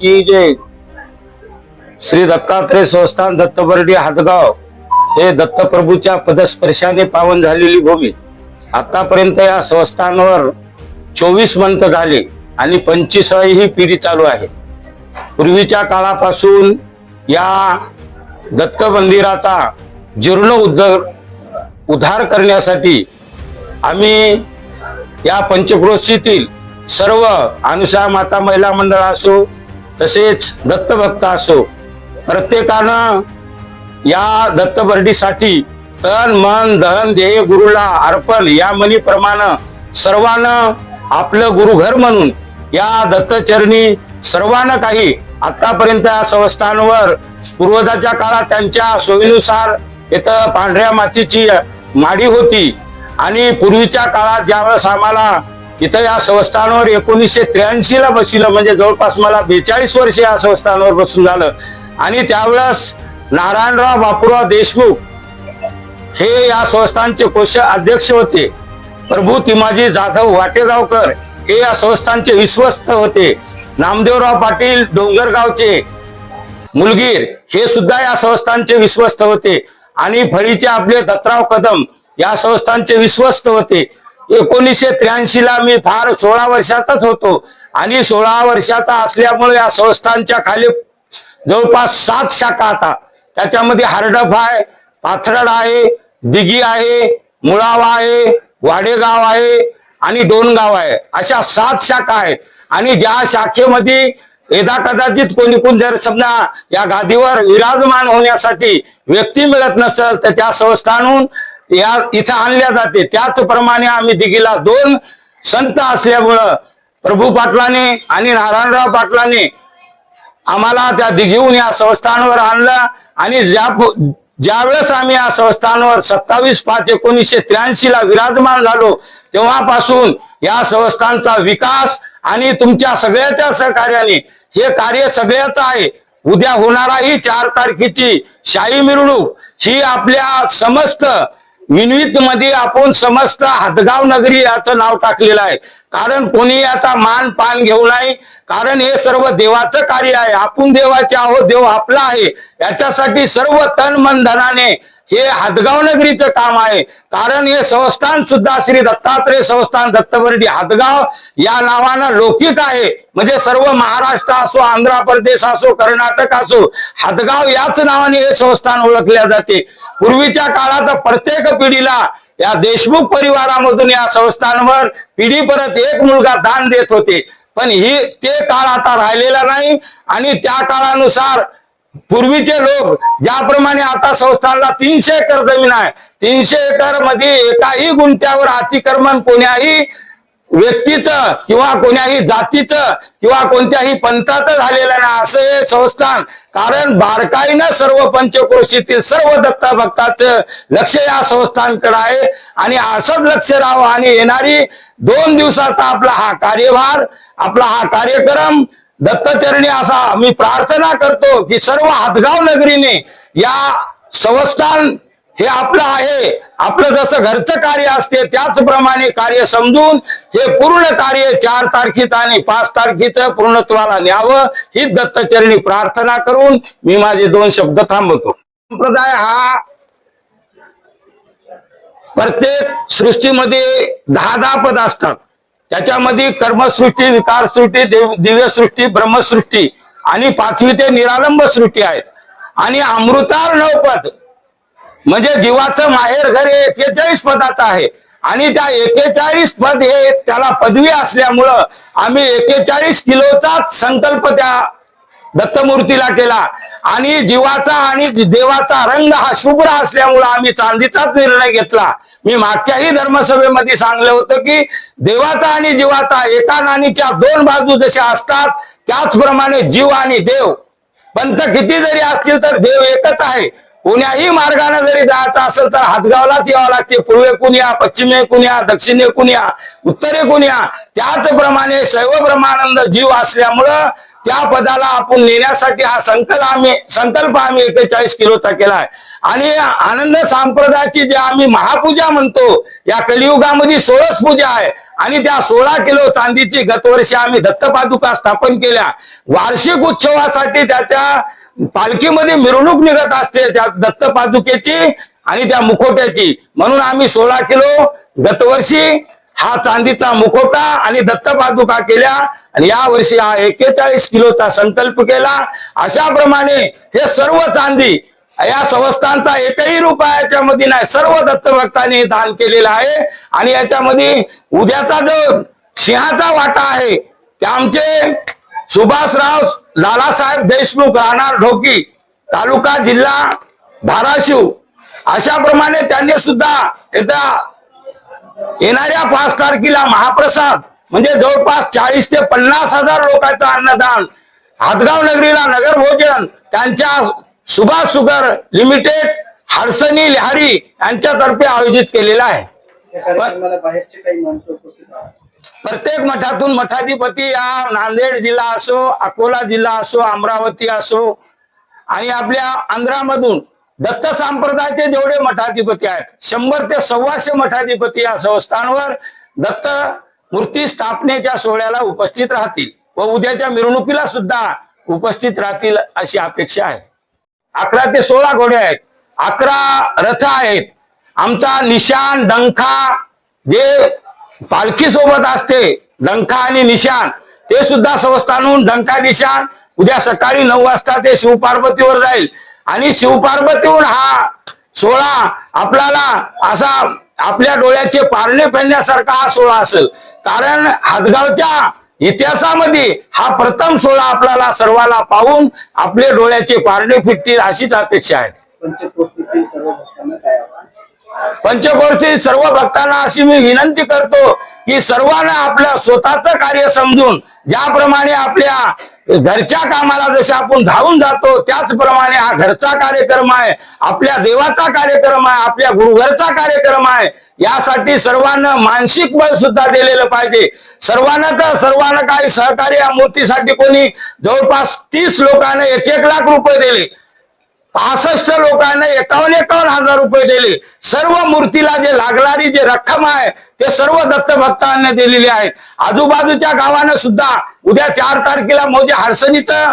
की जे श्री दत्तात्रय संस्थान दत्तबर्डी हातगाव हे दत्तप्रभूच्या पदस्पर्शाने पावन झालेली भूमी. आतापर्यंत या संस्थानवर चोवीस मंत झाले आणि पंचवीसावी ही पिढी चालू आहे. पूर्वीच्या काळापासून या दत्त मंदिराचा जीर्ण उद्धार उद्धार करण्यासाठी आम्ही या पंचक्रोशीतील सर्व अनुषा माता महिला मंडळ असो तसेच दत्तभक्त असो प्रत्येकानं या दत्तबर्डीसाठी तन मन धन ध्येय गुरुला अर्पण या म्हणीप्रमाणे सर्वांना आपलं गुरुघर म्हणून या दत्तचरणी सर्वांना काही आतापर्यंत या संस्थांवर पूर्वजाच्या काळात त्यांच्या सोयीनुसार इथं पांढऱ्या मातीची माडी होती आणि पूर्वीच्या काळात ज्यावेळेस आम्हाला इथं या संस्थानवर एकोणीसशे त्र्याऐंशी ला बसलं म्हणजे जवळपास मला बेचाळीस वर्ष या संस्थांवर बसून झालं. आणि त्यावेळेस नारायणराव बापूराव देशमुख हे या संस्थानचे कोश अध्यक्ष होते. प्रभू तिमाजी जाधव वाटेगावकर हे या संस्थांचे विश्वस्त होते. नामदेवराव पाटील डोंगरगावचे मुलगीर हे सुद्धा या संस्थांचे विश्वस्त होते. आणि फळीचे आपले दत्तराव कदम या संस्थांचे विश्वस्त होते. एकोणीसशे त्र्याऐंशी ला मी फार सोळा वर्षाचाच होतो. आणि सोळा वर्षाचा असल्यामुळे या संस्थांच्या खाली जवळपास सात शाखा आता. त्याच्यामध्ये हार्डफ आहे पाथरड आहे दिघी आहे मुळावा आहे वाडेगाव आहे आणि डोनगाव आहे. अशा सात शाखा आहेत. आणि ज्या शाखेमध्ये यदा कदाचित कोणी कोण जर समजा या गादीवर विराजमान होण्यासाठी व्यक्ती मिळत नसेल तर त्या संस्थानहून या इथं आणल्या जाते. त्याचप्रमाणे आम्ही दिघीला दोन संत असल्यामुळं प्रभू पाटलाने आणि नारायणराव पाटलाने आम्हाला त्या दिघीहून या संस्थांवर आणलं आणि ज्या ज्यावेळेस आम्ही या संस्थांवर सत्तावीस पाच एकोणीसशे त्र्याऐंशी ला विराजमान झालो तेव्हापासून या संस्थांचा विकास आणि तुमच्या सगळ्याच्या सहकार्याने हे कार्य सगळ्याच आहे. उद्या होणाराही चार तारखेची शाही मिरवणूक ही आपल्या समस्त मिनवीत मध्ये आपण समस्त हदगाव नगरी याचं नाव टाकलेलं आहे. कारण कोणी आता मान पान घेऊ नाही कारण हे सर्व देवाचं कार्य आहे. आपण देवाचे आहोत देव आपला आहे. याच्यासाठी सर्व तन मन धनाने हे हातगाव नगरीचं काम आहे. कारण हे संस्थान सुद्धा श्री दत्तात्रय संस्थान दत्तबर्डी हातगाव या नावानं लौकिक आहे. म्हणजे सर्व महाराष्ट्र असो आंध्र प्रदेश असो कर्नाटक असो हातगाव याच नावाने हे संस्थान ओळखल्या जाते. पूर्वीच्या काळात प्रत्येक पिढीला या देशमुख परिवारामधून या संस्थांवर पिढी परत एक मुलगा दान देत होते. पण ही ते काळ आता राहिलेला नाही आणि त्या काळानुसार पूर्वीचे लोक ज्याप्रमाणे आता संस्थानला तीनशे एकर जमीन आहे तीनशे एकरमध्ये एकाही गुंठ्यावर अतिक्रमण कोण्याही व्यक्तीचं किंवा कोण्याही जातीचं किंवा कोणत्याही पंथाचं झालेलं नाही असं हे संस्थान. कारण बारकाईनं सर्व पंचक्रोशीतील सर्व दत्ता भक्ताचं लक्ष या संस्थानकडे आहे. आणि असंच लक्ष राहावं आणि येणारी दोन दिवसाचा आपला हा कार्यभार आपला हा कार्यक्रम दत्तचरणी असा मी प्रार्थना करतो की सर्व हातगाव नगरीने या संस्थान हे आपलं आहे. आपलं जसं घरचं कार्य असते त्याचप्रमाणे कार्य समजून हे पूर्ण कार्य चार तारखेचं आणि पाच तारखेचं पूर्णत्वाला न्यावं ही दत्तचरणी प्रार्थना करून मी माझे दोन शब्द थांबवतो. संप्रदाय हा प्रत्येक सृष्टीमध्ये दहा दहा पद असतात. त्याच्यामध्ये कर्मसृष्टी विकारसृष्टी देव दिव्यसृष्टी ब्रह्मसृष्टी आणि पाचवी ते निरालंब सृष्टी आहेत. आणि अमृतार नवपद म्हणजे जीवाचं माहेर घर हे एकेचाळीस पदाचं आहे. आणि त्या एकेचाळीस पद हे त्याला पदवी असल्यामुळं आम्ही एकेचाळीस किलोचाच संकल्प त्या दत्तमूर्तीला केला. आणि जीवाचा आणि देवाचा रंग हा शुभ्र असल्यामुळं आम्ही चांदीचाच निर्णय घेतला. मी मागच्याही धर्मसभेमध्ये सांगलं होतं की देवाचा आणि जीवाचा एका नाणीच्या दोन बाजू जशा असतात त्याचप्रमाणे जीव आणि देव. पंथ किती जरी असतील तर देव एकच आहे. कोण्याही मार्गाने जरी जायचं असेल तर हातगावलाच यावं लागते. पूर्वे कुण्या पश्चिमे कुण्या दक्षिणे कुण्या उत्तरे कुण्या त्याचप्रमाणे शैव ब्रह्मानंद जीव असल्यामुळं त्या पदाला आपण नेण्यासाठी हा संकल्प आम्ही संकल्प आम्ही एकेचाळीस किलोचा केला आहे आणि आनंद संप्रदायाची जे आम्ही महापूजा म्हणतो या कलियुगामध्ये सोळस पूजा आहे. आणि त्या सोळा किलो चांदीची गतवर्षी आम्ही दत्तपादुका स्थापन केल्या. वार्षिक उत्सवासाठी त्याच्या पालखीमध्ये मिरवणूक निघत असते त्या दत्त पादुकेची आणि त्या मुखोट्याची म्हणून आम्ही सोळा किलो गतवर्षी हा चांदीचा मुखोटा आणि दत्त पादुका केल्या आणि यावर्षी हा एक्केचाळीस किलोचा संकल्प केला. अशा प्रमाणे हे सर्व चांदी या संस्थांचा एकही रुपया याच्यामध्ये नाही. सर्व दत्तभक्तांनी दान केलेलं आहे. आणि याच्यामध्ये उद्याचा जो सिंहाचा वाटा आहे ते आमचे सुभाषराव लालासाहेब देशमुख राहणार ढोकी तालुका जिल्हा धाराशिव. अशा प्रमाणे त्यांनी सुद्धा येत्या येणाऱ्या पाच तारखेला महाप्रसाद म्हणजे जवळपास चाळीस ते पन्नास हजार लोकांचं अन्नदान. हातगाव नगरीला नगर भोजन त्यांच्या सुभाष सुगर लिमिटेड हडसनी लिहारी यांच्यातर्फे आयोजित केलेला आहे. प्रत्येक मठातून मठाधिपती या नांदेड जिल्हा असो अकोला जिल्हा असो अमरावती असो आणि आपल्या आंध्रामधून दत्त संप्रदायाचे जेवढे मठाधिपती आहेत शंभर ते सव्वाशे मठाधिपती या संस्थांवर दत्त मूर्ती स्थापनेच्या सोहळ्याला उपस्थित राहतील व उद्याच्या मिरवणुकीला सुद्धा उपस्थित राहतील अशी अपेक्षा आहे. अकरा ते सोळा घोडे आहेत अकरा रथ आहेत. आमचा निशान डंखा जे पालखी सोबत असते डंखा आणि निशान ते सुद्धा संस्थानहून डंका निशान उद्या सकाळी नऊ वाजता ते शिवपार्वतीवर जाईल. आणि शिवपार्वतीहून हा सोहळा आपल्याला असा आपल्या डोळ्याचे पारणे फेडण्यासारखा हा सोहळा असेल. कारण हातगावच्या इतिहासामध्ये हा प्रथम सोहळा आपल्याला सर्वाला पाहून आपले डोळ्याचे पारणे फिटतील अशीच अपेक्षा आहे. पंचक्रोशीतील सर्व भक्तांना अशी मी विनंती करतो की सर्वांना आपलं स्वतःचं कार्य समजून ज्याप्रमाणे आपल्या घरच्या कामाला जसे आपण धावून जातो त्याचप्रमाणे हा घरचा कार्यक्रम आहे आपल्या देवाचा कार्यक्रम आहे आपल्या गुरुघरचा कार्यक्रम आहे यासाठी सर्वांना मानसिक बळ सुद्धा दिलेलं पाहिजे. सर्वांना तर सर्वांना काही सहकार्य या मूर्तीसाठी कोणी जवळपास तीस लोकांना एक एक लाख रुपये दिले. पासष्ट लोकांना एकावन्न एकावन्न हजार रुपये दिले. सर्व मूर्तीला जे लागणारी जे रक्कम आहे ते सर्व दत्त भक्तांना दिलेली आहे. आजूबाजूच्या गावानं सुद्धा उद्या चार तारखेला मोजे हरसणीचं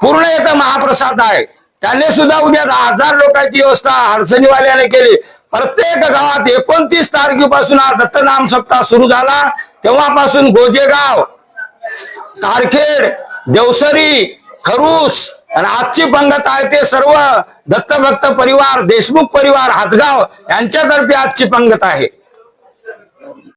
पूर्ण येतं महाप्रसाद आहे. त्यांनी सुद्धा उद्या दहा हजार लोकांची व्यवस्था हरसणीवाल्याने केली. प्रत्येक गावात एकोणतीस तारखेपासून हा दत्तनाम सप्ताह सुरू झाला. तेव्हापासून गोजेगाव कारखेड देवसरी खरूस आणि आजची पंगत आहे ते सर्व दत्तभक्त परिवार देशमुख परिवार हातगाव यांच्यातर्फे आजची पंगत आहे.